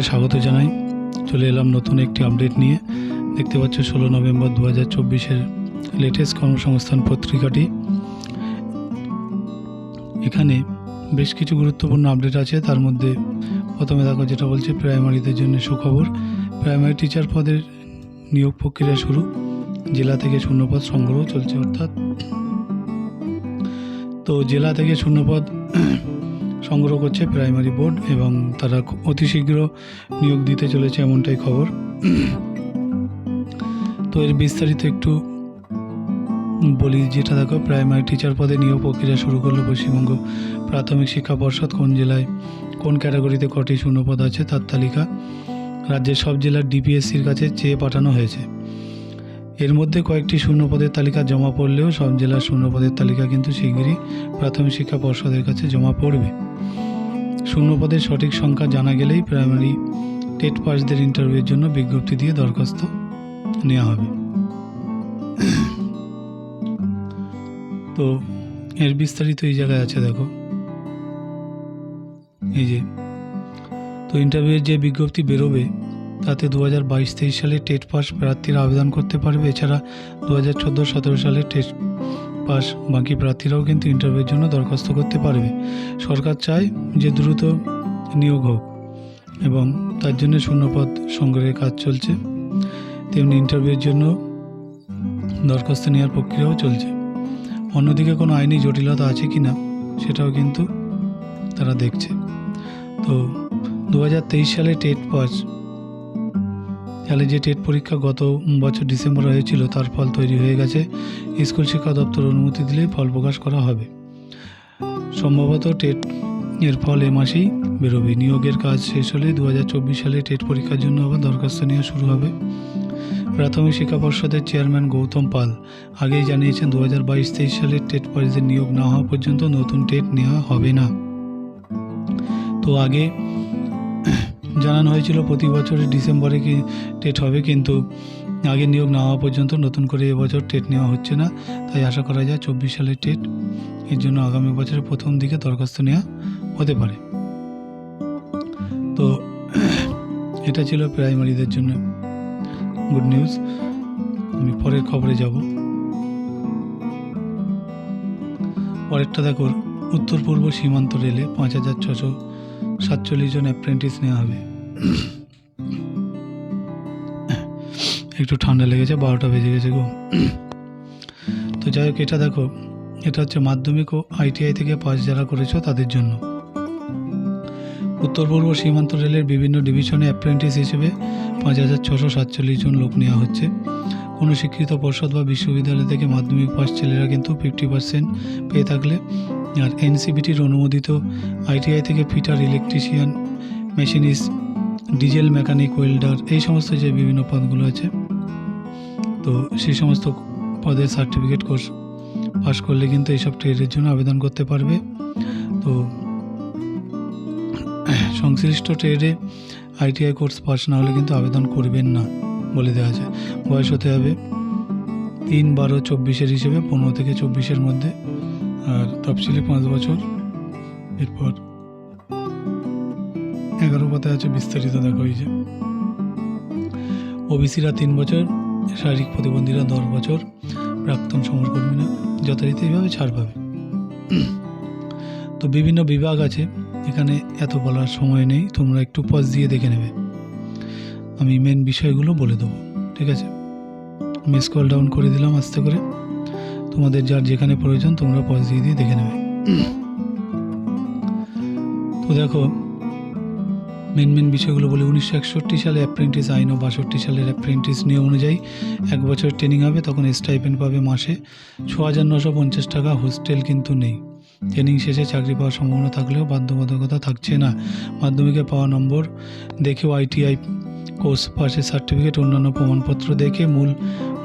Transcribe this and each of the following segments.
সবাইকে স্বাগত জানাই। চলে এলাম নতুন একটি আপডেট নিয়ে। দেখতে পাচ্ছ, ষোলো নভেম্বর দু হাজার চব্বিশের লেটেস্ট কর্মসংস্থান পত্রিকাটি। এখানে বেশ কিছু গুরুত্বপূর্ণ আপডেট আছে। তার মধ্যে প্রথমে দেখো, যেটা বলছে প্রাইমারিদের জন্য সুখবর। প্রাইমারি টিচার পদের নিয়োগ প্রক্রিয়া শুরু। জেলা থেকে শূন্যপদ সংগ্রহ চলছে, অর্থাৎ তো জেলা থেকে শূন্যপদ সংগ্রহ করছে প্রাইমারি বোর্ড এবং তারা অতি শীঘ্র নিয়োগ দিতে চলেছে এমনটাই খবর। তো এর বিস্তারিত একটু বলি যেটা দেখো, প্রাইমারি টিচার পদে নিয়োগ প্রক্রিয়া শুরু করল পশ্চিমবঙ্গ প্রাথমিক শিক্ষা পর্ষদ কোন জেলায়, কোন ক্যাটাগরিতে কটি শূন্যপদ আছে তার তালিকা। রাজ্যের সব জেলার ডিপিএসসির কাছে চেয়ে পাঠানো হয়েছে। এর মধ্যে কয়েকটি শূন্যপদের তালিকা জমা পড়লেও সব জেলার শূন্যপদের তালিকা কিন্তু শিগগিরই প্রাথমিক শিক্ষা পর্ষদের কাছে জমা পড়বে। শূন্যপদের সঠিক সংখ্যা জানা গেলেই প্রাইমারি টেট পাসদের ইন্টারভিউর জন্য বিজ্ঞপ্তি দিয়ে দরখাস্ত নেওয়া হবে। তো এর বিস্তারিত এই জায়গায় আছে দেখো। এই যে, তো ইন্টারভিউয়ের যে বিজ্ঞপ্তি বেরোবে তাতে দু হাজার বাইশ তেইশ সালে টেট পাস প্রার্থীরা আবেদন করতে পারবে। এছাড়া দু হাজার চোদ্দ সতেরো সালে টেট পাস বাকি প্রার্থীরাও কিন্তু ইন্টারভিউর জন্য দরখাস্ত করতে পারবে। সরকার চায় যে দ্রুত নিয়োগ হোক এবং তার জন্য শূন্যপদ সংগ্রহের কাজ চলছে। তেমনি ইন্টারভিউর জন্য দরখাস্ত নেওয়ার প্রক্রিয়াও চলছে। অন্যদিকে কোনো আইনি জটিলতা আছে কি না সেটাও কিন্তু তারা দেখছে। তো দু হাজার তেইশ সালে টেট পাস সালে যে টেট পরীক্ষা গত বছর ডিসেম্বর হয়েছিল, তার ফল তৈরি হয়ে গেছে। স্কুল শিক্ষা দপ্তর অনুমতি দিলে ফল প্রকাশ করা হবে। সম্ভবত টেট এর ফল এ মাসেই বেরোবে। নিয়োগের কাজ শেষ হলে দু হাজার চব্বিশ সালে টেট পরীক্ষার জন্য আবার দরখাস্ত নেওয়া শুরু হবে। প্রাথমিক শিক্ষা পর্ষদের চেয়ারম্যান গৌতম পাল আগেই জানিয়েছেন দু হাজার বাইশ তেইশ সালের টেট পাসদের নিয়োগ না হওয়া পর্যন্ত নতুন টেট নেওয়া হবে না। তো আগে জানানো হয়েছিল প্রতি বছরের ডিসেম্বরে কি টেট হবে, কিন্তু আগে নিয়োগ না হওয়া পর্যন্ত নতুন করে এবছর টেট নেওয়া হচ্ছে না, তাই আশা করা যায় চব্বিশ সালের টেট এর জন্য আগামী বছরের প্রথম দিকে দরখাস্ত নেওয়া হতে পারে। তো এটা ছিল প্রাইমারিদের জন্য গুড নিউজ। আমি পরের খবরে যাব। পরেরটা দেখো উত্তর পূর্ব সীমান্ত রেলে পাঁচ হাজার ছশো সাতচল্লিশ জন অ্যাপ্রেন্টিস নেওয়া হবে। একটু ঠান্ডা লেগেছে, বারোটা বেজে গেছে গো। তো যাই হোক, এটা দেখো, এটা হচ্ছে মাধ্যমিক ও আইটিআই থেকে পাস যারা করেছ তাদের জন্য। উত্তর পূর্ব সীমান্ত রেলের বিভিন্ন ডিভিশনে অ্যাপ্রেন্টিস হিসেবে পাঁচ হাজার ছশো সাতচল্লিশ জন লোক নেওয়া হচ্ছে। কোনো শিক্ষিত পর্ষদ বা বিশ্ববিদ্যালয় থেকে মাধ্যমিক পাস ছেলেরা কিন্তু ফিফটি পার্সেন্ট পেয়ে থাকলে আর এনসিবিটির অনুমোদিত আইটিআই থেকে fitter electrician machinist, diesel mechanic, welder, এই সমস্ত যে বিভিন্ন পদগুলো আছে, তো সেই সমস্ত পদের সার্টিফিকেট কোর্স পাস করলে কিন্তু এইসব ট্রেডের জন্য আবেদন করতে পারবে। তো সংশ্লিষ্ট ট্রেডে আইটিআই কোর্স পাস না হলে কিন্তু আবেদন করবেন না বলে দেওয়া আছে। বয়স হতে হবে তিন বারো চব্বিশের হিসেবে পনেরো থেকে চব্বিশের মধ্যে। আর তফসিলি পাঁচ বছর। এরপর এগারো পাতায় আছে বিস্তারিত দেখো যে ওবিসিরা তিন বছর, শারীরিক প্রতিবন্ধীরা দশ বছর, প্রাক্তন সমরকর্মীরা যথারীতি এইভাবে ছাড় পাবে। তো বিভিন্ন বিভাগ আছে, এখানে এত বলার সময় নেই, তোমরা একটু পজ দিয়ে দেখে নেবে। আমি মেন বিষয়গুলো বলে দেবো, ঠিক আছে? আমি কল ডাউন করে দিলাম আস্তে করে। তোমাদের যার যেখানে প্রয়োজন তোমরা পজ দিয়ে দিয়ে দেখে নেবে। তো দেখো মেন মেন বিষয়গুলো বলে। উনিশশো একষট্টি সালে অ্যাপ্রেন্টিস আইন ও বাষট্টি সালের অ্যাপ্রেন্টিস নিয়ম অনুযায়ী এক বছর ট্রেনিং হবে, তখন স্টাইপেন্ড পাবে মাসে ছ হাজার নশো পঞ্চাশ টাকা। হোস্টেল কিন্তু নেই। ট্রেনিং শেষে চাকরি পাওয়ার সম্ভাবনা থাকলেও বাধ্যবাধকতা থাকছে না। মাধ্যমিকে পাওয়া নম্বর দেখেও আইটিআই কোর্স পাশের সার্টিফিকেট অন্যান্য প্রমাণপত্র দেখে মূল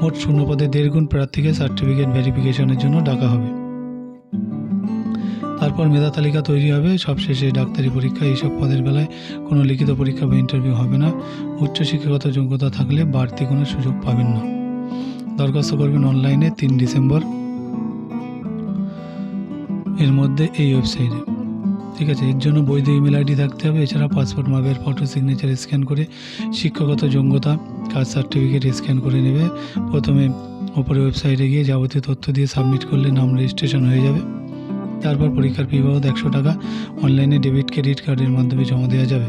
মোট শূন্যপদে দেড় গুণ প্রার্থীকে সার্টিফিকেট ভেরিফিকেশনের জন্য ডাকা হবে। তারপর মেধা তালিকা তৈরি হবে। সবশেষে ডাক্তারি পরীক্ষা, এইসব পদের বেলায় কোনো লিখিত পরীক্ষা বা ইন্টারভিউ হবে না। উচ্চ শিক্ষাগত যোগ্যতা থাকলে বাড়তি কোনো সুযোগ পাবেন না। দরখাস্ত করবেন অনলাইনে তিন ডিসেম্বর। এর মধ্যে এই ওয়েবসাইটে ঠিক আছে, এর জন্য বৈধ ইমেল আইডি থাকতে হবে, এছাড়া পাসপোর্ট মাপের ফটো সিগনেচার স্ক্যান করে শিক্ষাগত যোগ্যতা, কাস্ট সার্টিফিকেট স্ক্যান করে নেবে। প্রথমে ওপরে ওয়েবসাইটে গিয়ে যাবতীয় তথ্য দিয়ে সাবমিট করলে নাম রেজিস্ট্রেশন হয়ে যাবে। তারপর পরীক্ষার ফি বাবদ একশো টাকা অনলাইনে ডেবিট ক্রেডিট কার্ডের মাধ্যমে জমা দেওয়া যাবে।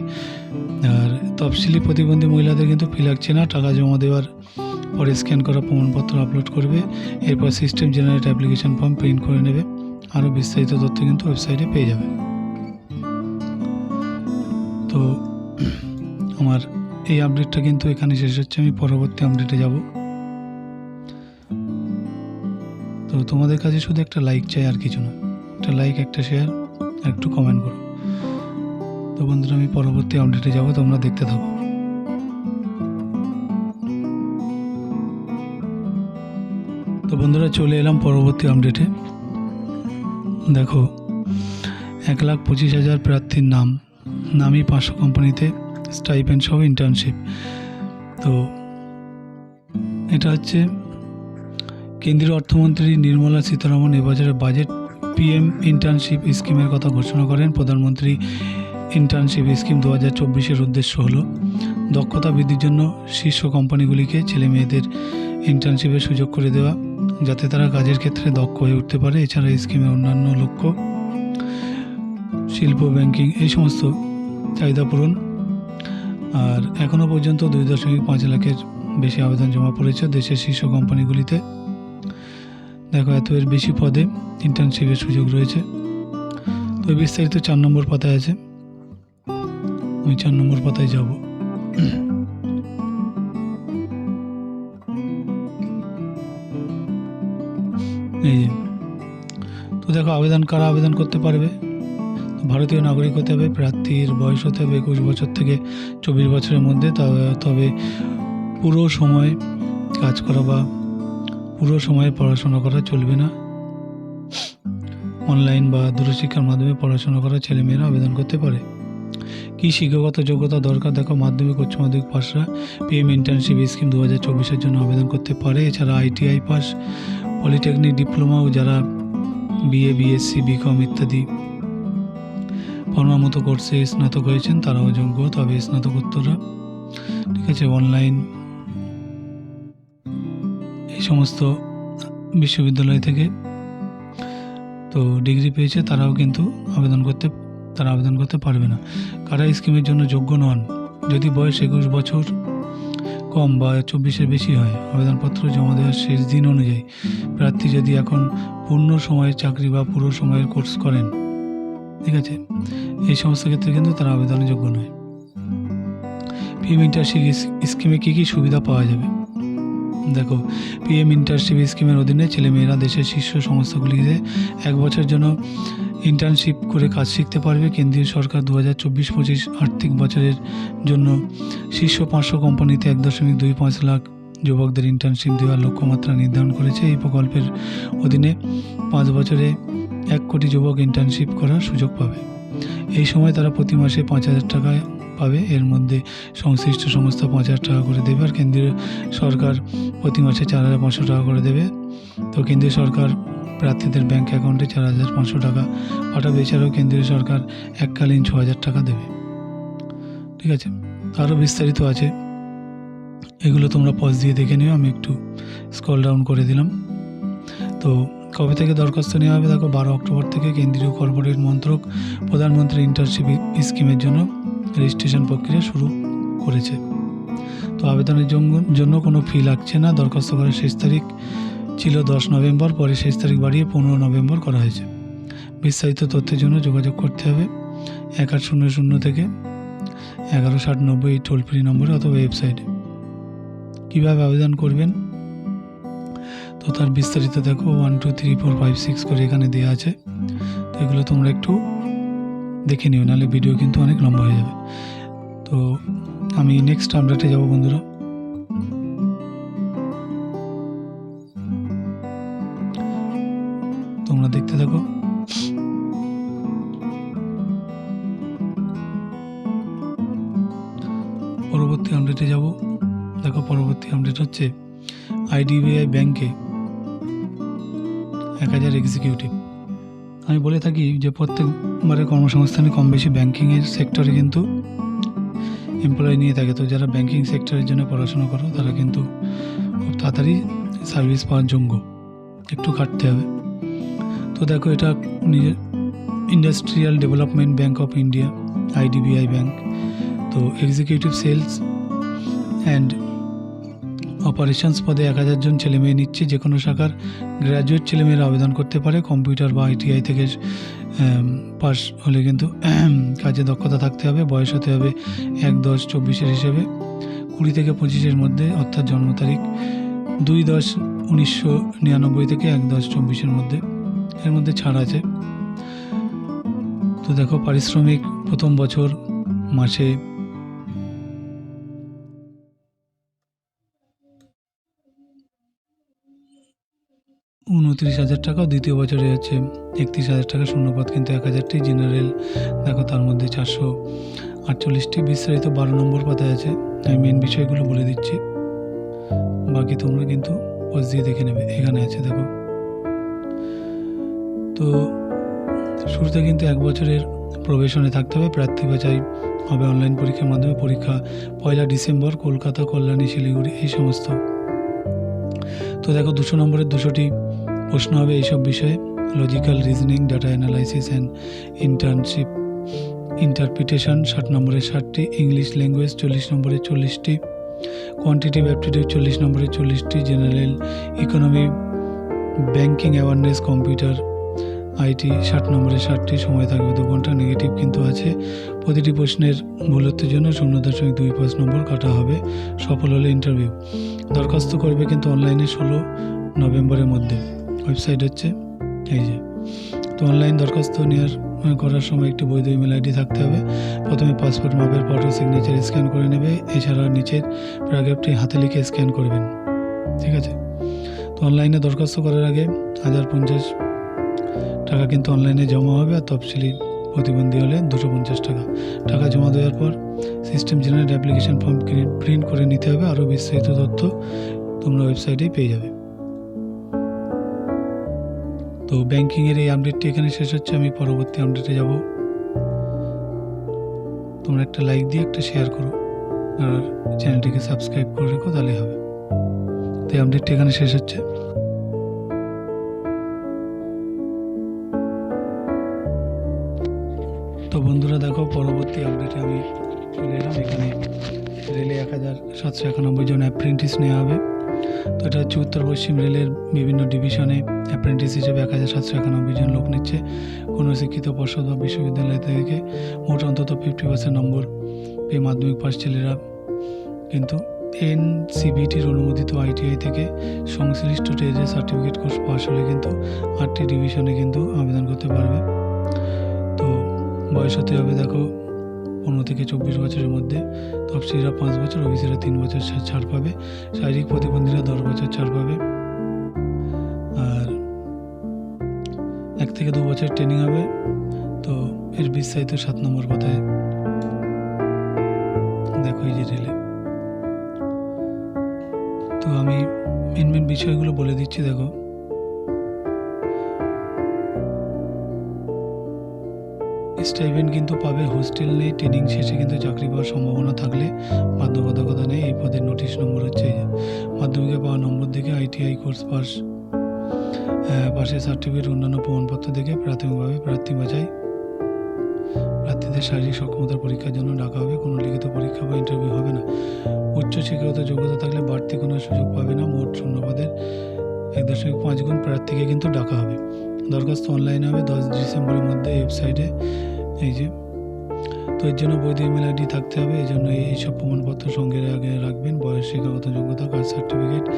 আর তফসিলি প্রতিবন্ধী মহিলাদের কিন্তু ফি লাগছে না, টাকা জমা দেওয়ার পরে স্ক্যান করা প্রমাণপত্র আপলোড করবে, এরপর system generate application form print করে নেবে। আরও বিস্তারিত তথ্য কিন্তু ওয়েবসাইটে পেয়ে যাবে। তো আমার এই আপডেটটা কিন্তু এখানে শেষ হচ্ছে। আমি পরবর্তী আপডেটে যাব। তো তোমাদের কাছে শুধু একটা লাইক চাই, আর কিছু না। একটা লাইক একটা শেয়ার একটু কমেন্ট করো। তো বন্ধুরা, আমি পরবর্তী আপডেটে যাব, তোমরা দেখতে থাকো। তো বন্ধুরা, চলে এলাম পরবর্তী আপডেটে দেখো, এক লাখ পঁচিশ হাজার প্রার্থীর নাম। নামই পাঁচশো কোম্পানিতে স্টাইপেন্ড সহ ইন্টার্নশিপ তো এটা হচ্ছে কেন্দ্রীয় অর্থমন্ত্রী নির্মলা সীতারামন এবছরের বাজেট পিএম ইন্টার্নশিপ স্কিমের কথা ঘোষণা করেন। প্রধানমন্ত্রী ইন্টার্নশিপ স্কিম দু হাজার চব্বিশের উদ্দেশ্য হলো দক্ষতা বৃদ্ধির জন্য শীর্ষ কোম্পানিগুলিকে ছেলে মেয়েদের ইন্টার্নশিপের সুযোগ করে দেওয়া, যাতে তারা কাজের ক্ষেত্রে দক্ষ হয়ে উঠতে পারে। এছাড়া স্কিমের অন্যান্য লক্ষ্য শিল্প ব্যাংকিং এই সমস্ত চাহিদা পূরণ। আর এখনও পর্যন্ত দুই দশমিক পাঁচ লাখের বেশি আবেদন জমা পড়েছে দেশের শীর্ষ কোম্পানিগুলিতে। দেখো, এত এর বেশি পদে ইন্টার্নশিপের সুযোগ রয়েছে। তো বিস্তারিত চার নম্বর পাতায় আছে। আমি চার নম্বর পাতায় যাব। এই তো দেখো, আবেদন কারা আবেদন করতে পারবে? ভারতীয় নাগরিক হতে হবে, প্রার্থীর বয়স হতে হবে একুশ বছর থেকে চব্বিশ বছরের মধ্যে তবে পুরো সময় কাজ করা বা পুরো সময় পড়াশোনা করা চলবে না। অনলাইন বা দূরশিক্ষার মাধ্যমে পড়াশোনা করা ছেলেমেয়েরা আবেদন করতে পারে। কী শিক্ষাগত যোগ্যতা দরকার? দেখো, মাধ্যমিক, উচ্চ মাধ্যমিক পাশরা পিএম ইন্টার্নশিপ স্কিম দু হাজার চব্বিশের জন্য আবেদন করতে পারে। এছাড়া আইটিআই পাস পলিটেকনিক ডিপ্লোমা ও যারা বিএ বিএসসি বিকম ইত্যাদি পড়ার মতো কোর্সে স্নাতক হয়েছেন, তারাও যোগ্য, তবে স্নাতকোত্তররা। ঠিক আছে অনলাইন এই সমস্ত বিশ্ববিদ্যালয় থেকে তো ডিগ্রি পেয়েছে, তারাও কিন্তু আবেদন করতে, তারা আবেদন করতে পারবে না। কারা স্কিমের জন্য যোগ্য নন? যদি বয়স একুশ বছর কম বা চব্বিশের বেশি হয়, আবেদনপত্র জমা দেওয়ার শেষ দিন অনুযায়ী প্রার্থী যদি এখন পূর্ণ সময়ের চাকরি বা পুরো সময়ের কোর্স করেন, ঠিক আছে এই সমস্ত ক্ষেত্রে কিন্তু তারা আবেদনের যোগ্য নয় পিএম ইন্টার্নশিপ স্কিমে কী কী সুবিধা পাওয়া যাবে? দেখো পিএম ইন্টার্নশিপ স্কিমের অধীনে ছেলেমেয়েরা দেশের শীর্ষ সংস্থাগুলিতে এক বছরের জন্য ইন্টার্নশিপ করে কাজ শিখতে পারবে। কেন্দ্রীয় সরকার দু হাজার চব্বিশ পঁচিশ আর্থিক বছরের জন্য শীর্ষ পাঁচশো কোম্পানিতে এক দশমিক দুই পাঁচ লাখ যুবকদের ইন্টার্নশিপ দেওয়ার লক্ষ্যমাত্রা নির্ধারণ করেছে। এই প্রকল্পের অধীনে পাঁচ বছরে এক কোটি যুবক ইন্টার্নশিপ করার সুযোগ পাবে। এই সময় তারা প্রতি মাসে পাঁচ হাজার টাকা পাবে। এর মধ্যে সংশ্লিষ্ট সংস্থা পাঁচ হাজার টাকা করে দেবে আর কেন্দ্রীয় সরকার প্রতি মাসে চার হাজার পাঁচশো টাকা করে দেবে। তো কেন্দ্রীয় সরকার প্রার্থীদের ব্যাংক অ্যাকাউন্টে চার হাজার পাঁচশো টাকা পাঠাবে। এছাড়াও কেন্দ্রীয় সরকার এককালীন ছ হাজার টাকা দেবে। ঠিক আছে? আরও বিস্তারিত আছে। এগুলো তোমরা পজ দিয়ে দেখে নিও। আমি একটু স্কল ডাউন করে দিলাম। তো কবে থেকে দরখাস্ত নেওয়া হবে দেখো বারো অক্টোবর থেকে কেন্দ্রীয় কর্পোরেট মন্ত্রক প্রধানমন্ত্রী ইন্টার্নশিপ স্কিমের জন্য রেজিস্ট্রেশন প্রক্রিয়া শুরু করেছে। তো আবেদনের জন্য- জন্য কোনো ফি লাগছে না। দরখাস্ত করার শেষ তারিখ ছিল দশ নভেম্বর, পরে শেষ তারিখ বাড়িয়ে পনেরো নভেম্বর করা হয়েছে। বিস্তারিত তথ্যের জন্য যোগাযোগ করতে হবে এক আট শূন্য শূন্য থেকে এগারো ষাট নব্বই টোল ফ্রি নম্বরে অথবা ওয়েবসাইটে কীভাবে আবেদন করবেন? তো তার বিস্তারিত দেখো one two three four five six করে এখানে দেওয়া আছে। তো এগুলো তোমরা একটু দেখে নিও, নাহলে ভিডিও কিন্তু অনেক লম্বা হয়ে যাবে। তো আমি নেক্সট আপডেটে যাব বন্ধুরা। তোমরা দেখতে থাকো। পরবর্তী আপডেটে যাব। দেখো, পরবর্তী আপডেট হচ্ছে আইডিবিআই ব্যাংকে এক হাজার এক্সিকিউটিভ আমি বলে থাকি যে প্রত্যেকবারে কর্মসংস্থানে কম বেশি ব্যাঙ্কিংয়ের সেক্টরে কিন্তু এমপ্লয় নিয়ে থাকে। তো যারা ব্যাঙ্কিং সেক্টরের জন্য পড়াশোনা করো, তারা কিন্তু খুব তাড়াতাড়ি সার্ভিস পাওয়ার যোগ্য। একটু খাটতে হবে। তো দেখো, এটা নিজের industrial development bank of India IDBI bank তো এক্সিকিউটিভ সেলস অ্যান্ড অপারেশনস পদে এক হাজার জন ছেলেমেয়ে নিচ্ছে। যে কোনো শাখার গ্র্যাজুয়েট ছেলেমেয়েরা আবেদন করতে পারে। কম্পিউটার বা আইটিআই থেকে পাস হলে কিন্তু কাজে দক্ষতা থাকতে হবে। বয়স হতে হবে এক, দশ, চব্বিশের হিসেবে। কুড়ি থেকে পঁচিশের মধ্যে, অর্থাৎ জন্ম তারিখ দুই, দশ, উনিশশো নিরানব্বই থেকে এক, দশ, চব্বিশের মধ্যে। এর মধ্যে ছাড় আছে। তো দেখো, পারিশ্রমিক প্রথম বছর মাসে উনত্রিশ হাজার টাকা, দ্বিতীয় বছরে হচ্ছে একত্রিশ হাজার টাকা শূন্যপদ কিন্তু এক হাজারটি জেনারেল। দেখো তার মধ্যে চারশো আটচল্লিশটি বিস্তারিত বারো নম্বর পাতায় আছে। আমি মেন বিষয়গুলো বলে দিচ্ছি। বাকি তোমরা কিন্তু পোজ দিয়ে দেখে নেবে। এখানে আছে, দেখো। তো শুরুতে কিন্তু এক বছরের প্রবেশনে থাকতে হবে। প্রার্থী বাছাই হবে অনলাইন পরীক্ষার মাধ্যমে। পরীক্ষা পয়লা ডিসেম্বর, কলকাতা, কল্যাণী, শিলিগুড়ি, এই সমস্ত। তো দেখো দুশো নম্বরের দুশোটি প্রশ্ন হবে এইসব বিষয়ে। Logical reasoning data analysis and internship interpretation ষাট নম্বরের ষাটটি। ইংলিশ ল্যাঙ্গুয়েজ চল্লিশ নম্বরের চল্লিশটি। কোয়ান্টিটিভ অ্যাপটিটিউড চল্লিশ নম্বরের চল্লিশটি। General economy banking awareness computer IT ষাট নম্বরের ষাটটি। সময় থাকবে দু ঘণ্টা নেগেটিভ কিন্তু আছে। প্রতিটি প্রশ্নের ভুলত্বের জন্য শূন্য দশমিক দুই পাঁচ নম্বর কাটা হবে। সফল হলে ইন্টারভিউ দরখাস্ত করবে কিন্তু অনলাইনে ষোলো নভেম্বরের মধ্যে। ওয়েবসাইট হচ্ছে, এই যে। তো অনলাইন দরখাস্ত নেওয়ার করার সময় একটি বৈধ ইমেল আইডি থাকতে হবে। প্রথমে পাসপোর্ট মাপের ফটো সিগনেচার স্ক্যান করে নেবে, এছাড়া নিচের প্যারাগ্রাফটি হাতে লিখে স্ক্যান করবেন। ঠিক আছে? তো অনলাইনে দরখাস্ত করার আগে হাজার পঞ্চাশ টাকা কিন্তু অনলাইনে জমা হবে আর তফসিলি প্রতিবন্ধী হলে দুশো পঞ্চাশ টাকা। টাকা জমা দেওয়ার পর system generate application form print করে নিতে হবে। আরও বিস্তারিত তথ্য তোমরা ওয়েবসাইটেই পেয়ে যাবে। তো ব্যাংকিংয়ের এই আপডেটটি এখানে শেষ হচ্ছে, আমি পরবর্তী আপডেটে যাব। তোমরা একটা লাইক দিয়ে একটা শেয়ার করো, আর চ্যানেলটিকে সাবস্ক্রাইব করে রেখো তাহলে হবে। তো এই আপডেটটি এখানে শেষ হচ্ছে। তো বন্ধুরা দেখো, পরবর্তী আপডেটে আমি চলে এলাম। এখানে রেলে এক হাজার সাতশো একানব্বই জন অ্যাপ্রেন্টিস নেওয়া হবে। তো এটা হচ্ছে উত্তর পশ্চিম রেলের বিভিন্ন ডিভিশনে অ্যাপ্রেন্টিস হিসেবে এক হাজার সাতশো একানব্বই জন লোক নিচ্ছে কোনো শিক্ষিত পর্ষদ বা বিশ্ববিদ্যালয় থেকে। মোট অন্তত ফিফটি পার্সেন্ট নম্বর পেয়ে মাধ্যমিক পাশ ছেলেরা। কিন্তু এন সিবিটির অনুমোদিত আইটিআই থেকে সংশ্লিষ্ট ট্রেডের সার্টিফিকেট কোর্স পাস হলে কিন্তু আটটি ডিভিশনে কিন্তু আবেদন করতে পারবে। তো বয়স হতে হবে দেখো পনেরো থেকে চব্বিশ বছরের মধ্যে। তফসিলরা পাঁচ বছর ওবিসিরা তিন বছর ছাড় পাবে। শারীরিক প্রতিবন্ধীরা দশ বছর ছাড় পাবে। এক থেকে দু বছর ট্রেনিং হবে। তো এর বিস্তারিত সাত নম্বর পাতায় দেখো এই যে রেলে তো আমি মেন মেন বিষয়গুলো বলে দিচ্ছি, দেখো। স্টাইপেন্ড কিন্তু পাবে, হোস্টেল নেই ট্রেনিং শেষে কিন্তু চাকরি পাওয়ার সম্ভাবনা থাকলে বাধ্যবাধকতা নেই, এই পদের নোটিশ নম্বর হচ্ছে মাধ্যমিকে পাওয়া নম্বর দেখে আইটিআই কোর্স পাস পাশের সার্টিফিকেট অন্যান্য প্রমাণপত্র দেখে প্রাথমিকভাবে প্রার্থী বাছাই। প্রার্থীদের শারীরিক সক্ষমতার পরীক্ষার জন্য ডাকা হবে, কোনো লিখিত পরীক্ষা বা ইন্টারভিউ হবে না। উচ্চ শিক্ষাগত যোগ্যতা থাকলে বাড়তি কোনো সুযোগ পাবে না, মোট শূন্যপদের এক দশমিক পাঁচ গুণ প্রার্থীকে কিন্তু ডাকা হবে। দরখাস্ত অনলাইনে হবে, দশ ডিসেম্বরের মধ্যে ওয়েবসাইটে এই যে, তো এর জন্য বৈধ ইমেল আইডি থাকতে হবে এই জন্য এই- এইসব প্রমাণপত্র সঙ্গে রাখবেন। বয়স, শিক্ষাগত যোগ্যতা কাস্ট সার্টিফিকেট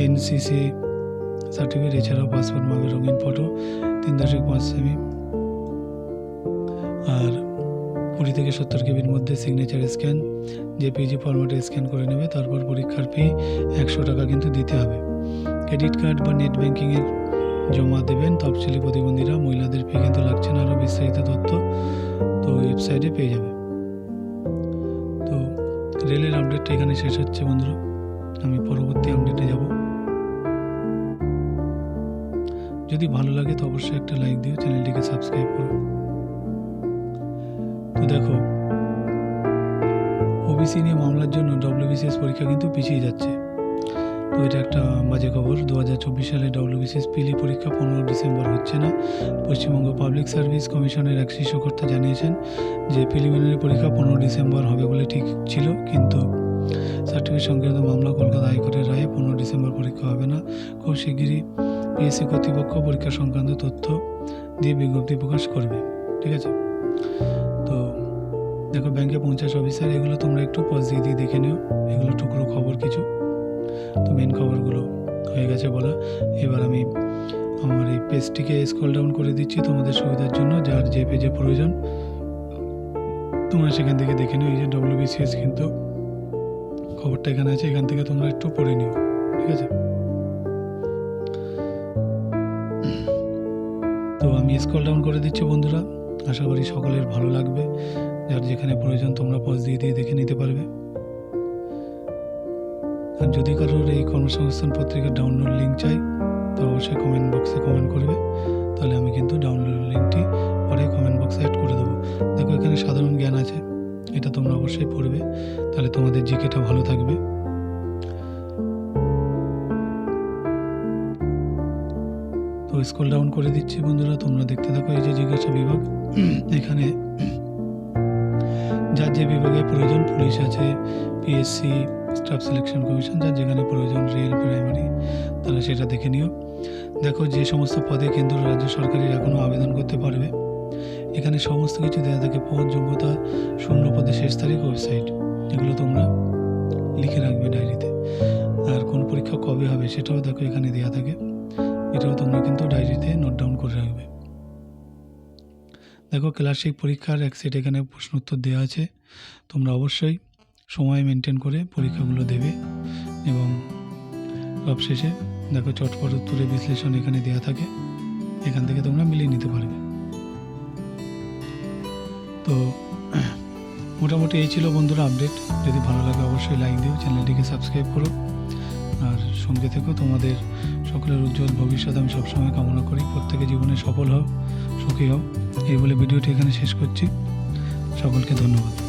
এনসিসি সার্টিফিকেট, এছাড়াও পাসপোর্ট মাপের রঙিন ফটো তিন দশমিক পাঁচ সেমি আর কুড়ি থেকে সত্তর কেবির মধ্যে সিগনেচার স্ক্যান জেপিজি ফরম্যাটে স্ক্যান করে নেবে, তারপর পরীক্ষার ফি একশো টাকা কিন্তু দিতে হবে। ক্রেডিট কার্ড বা নেট ব্যাঙ্কিংয়ের জমা দেবেন, তফসিলি প্রতিবন্ধীরা, মহিলাদের ফি কিন্তু লাগছে না, আরও বিস্তারিত তথ্য তো ওয়েবসাইটে পেয়ে যাবে। তো রেলের আপডেটটা এখানে শেষ হচ্ছে বন্ধুরা। আমি পরবর্তী আপডেটে যাব। যদি ভালো লাগে তো অবশ্যই একটা লাইক দিও চ্যানেলটিকে সাবস্ক্রাইব করো। তো দেখো ওবিসি নিয়ে মামলার জন্য ডব্লিউবিসিএস পরীক্ষা কিন্তু পিছিয়ে যাচ্ছে। তো এটা একটা বাজে খবর, দু হাজার চব্বিশ সালে ডব্লিউবিসিএস পিলি পরীক্ষা পনেরো ডিসেম্বর হচ্ছে না। পশ্চিমবঙ্গ পাবলিক সার্ভিস কমিশনের এক শীর্ষকর্তা জানিয়েছেন যে প্রিলিমিনারি পরীক্ষা পনেরো ডিসেম্বর হবে বলে ঠিক ছিল, কিন্তু সার্টিফিকেট সংক্রান্ত মামলা কলকাতা হাইকোর্টের রায়ে পনেরো ডিসেম্বর পরীক্ষা হবে না। খুব শিগগিরই পিএসসি কর্তৃপক্ষ পরীক্ষা সংক্রান্ত তথ্য দিয়ে বিজ্ঞপ্তি প্রকাশ করবে, ঠিক আছে? তো দেখো, ব্যাংকে পঞ্চাশ অফিসার, এগুলো তোমরা একটু পজ দিয়ে দিয়ে দেখে নিও, এগুলো টুকরো খবর কিছু। তো মেন খবরগুলো হয়ে গেছে বলা। এবার আমি আমার এই পেজটিকে স্ক্রল ডাউন করে দিচ্ছি তোমাদের সুবিধার জন্য, যার যে পেজে প্রয়োজন। তোমরা সেখান থেকে দেখে নিও, এই যে ডব্লিউবিসিএস কিন্তু খবরটা এখানে আছে, এখান থেকে তোমরা একটু পড়ে নিও, ঠিক আছে? তো আমি স্কল ডাউন করে দিচ্ছি বন্ধুরা। আশা করি সকলের ভালো লাগবে। যার যেখানে প্রয়োজন তোমরা পজ দিয়ে দিয়ে দেখে নিতে পারবে। আর যদি কারোর এই কর্মসংস্থান পত্রিকার ডাউনলোড লিঙ্ক চাই, তো অবশ্যই কমেন্ট বক্সে কমেন্ট করবে। তাহলে আমি কিন্তু ডাউনলোড লিঙ্কটি পরে কমেন্ট বক্সে অ্যাড করে দেবো। দেখো এখানে সাধারণ জ্ঞান আছে। এটা তোমরা অবশ্যই পড়বে। তাহলে তোমাদের জিকেটা ভালো থাকবে। স্কুল ডাউন করে দিচ্ছি বন্ধুরা, তোমরা দেখতে থাকো এই যে জিজ্ঞাসা বিভাগ। এখানে যার যে বিভাগে প্রয়োজন পুলিশ আছে পিএসসি স্টাফ সিলেকশন কমিশন যার যেখানে প্রয়োজন রেল প্রাইমারি তাহলে সেটা দেখে নিও। দেখো যে সমস্ত পদে কেন্দ্র রাজ্য সরকারের এখনও আবেদন করতে পারবে। এখানে সমস্ত কিছু দেওয়া থাকে, পদ, যোগ্যতা, শূন্য পদে শেষ তারিখ, ওয়েবসাইট। এগুলো তোমরা লিখে রাখবে ডায়েরিতে। আর কোন পরীক্ষা কবে হবে সেটাও দেখো এখানে দেওয়া থাকে। এটাও তোমরা কিন্তু ডায়েরিতে নোট ডাউন করে রাখবে। দেখো ক্লাসিক পরীক্ষার এক সেট এখানে প্রশ্ন উত্তর দেওয়া আছে। তোমরা অবশ্যই সময় মেনটেন করে পরীক্ষাগুলো দেবে এবং সবশেষে দেখো, চটপট উত্তরের বিশ্লেষণ এখানে দেওয়া থাকে। এখান থেকে তোমরা মিলিয়ে নিতে পারবে। তো মোটামুটি এই ছিল বন্ধুরা আপডেট যদি ভালো লাগে অবশ্যই লাইক দিও চ্যানেলটিকে সাবস্ক্রাইব করো। আর সঙ্গে থেকেও তোমাদের সকলের উজ্জ্বল ভবিষ্যৎ আমি সবসময় কামনা করি। প্রত্যেকে জীবনে সফল হও, সুখী হও। এই বলে ভিডিওটি এখানে শেষ করছি। সকলকে ধন্যবাদ।